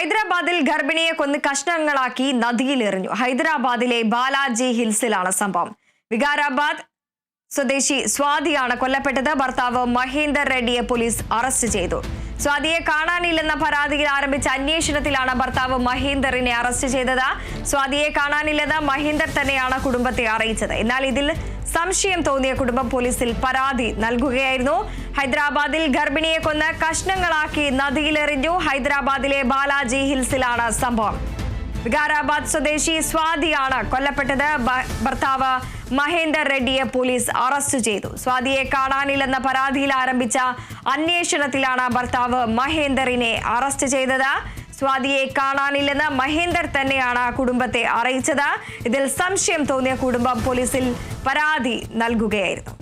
ഹൈദരാബാദിൽ ഗർഭിണിയെ കൊന്ന് കഷ്ണങ്ങളാക്കി നദിയിൽ എറിഞ്ഞു. ഹൈദരാബാദിലെ ബാലാജി ഹിൽസിലാണ് സംഭവം. വികാരാബാദ് സ്വദേശി സ്വാതിയാണ് കൊല്ലപ്പെട്ടത്. ഭർത്താവ് മഹേന്ദർ റെഡ്ഡിയെ പോലീസ് അറസ്റ്റ് ചെയ്തു. സ്വാതിയെ കാണാനില്ലെന്ന പരാതിയിൽ ആരംഭിച്ച അന്വേഷണത്തിലാണ് ഭർത്താവ് മഹേന്ദറിനെ അറസ്റ്റ് ചെയ്തത്. സ്വാതിയെ കാണാനില്ലെന്ന് മഹേന്ദർ തന്നെയാണ് കുടുംബത്തെ അറിയിച്ചത്. എന്നാൽ ഇതിൽ സംശയം തോന്നിയ കുടുംബം പോലീസിൽ പരാതി നൽകുകയായിരുന്നു. ഹൈദരാബാദിൽ ഗർഭിണിയെ കൊന്ന് കഷ്ണങ്ങളാക്കി നദിയിലെറിഞ്ഞു. ഹൈദരാബാദിലെ ബാലാജി ഹിൽസിലാണ് സംഭവം. വികാരാബാദ് സ്വദേശി സ്വാതിയാണ് കൊല്ലപ്പെട്ടത്. ഭർത്താവ് മഹേന്ദർ റെഡ്ഡിയെ പോലീസ് അറസ്റ്റ് ചെയ്തു. സ്വാതിയെ കാണാനില്ലെന്ന പരാതിയിൽ ആരംഭിച്ച അന്വേഷണത്തിലാണ് ഭർത്താവ് മഹേന്ദറിനെ അറസ്റ്റ് ചെയ്തത്. സ്വാതിയെ കാണാനില്ലെന്ന് മഹേന്ദർ തന്നെയാണ് കുടുംബത്തെ അറിയിച്ചത്. ഇതിൽ സംശയം തോന്നിയ കുടുംബം പോലീസിൽ പരാതി നൽകുകയായിരുന്നു.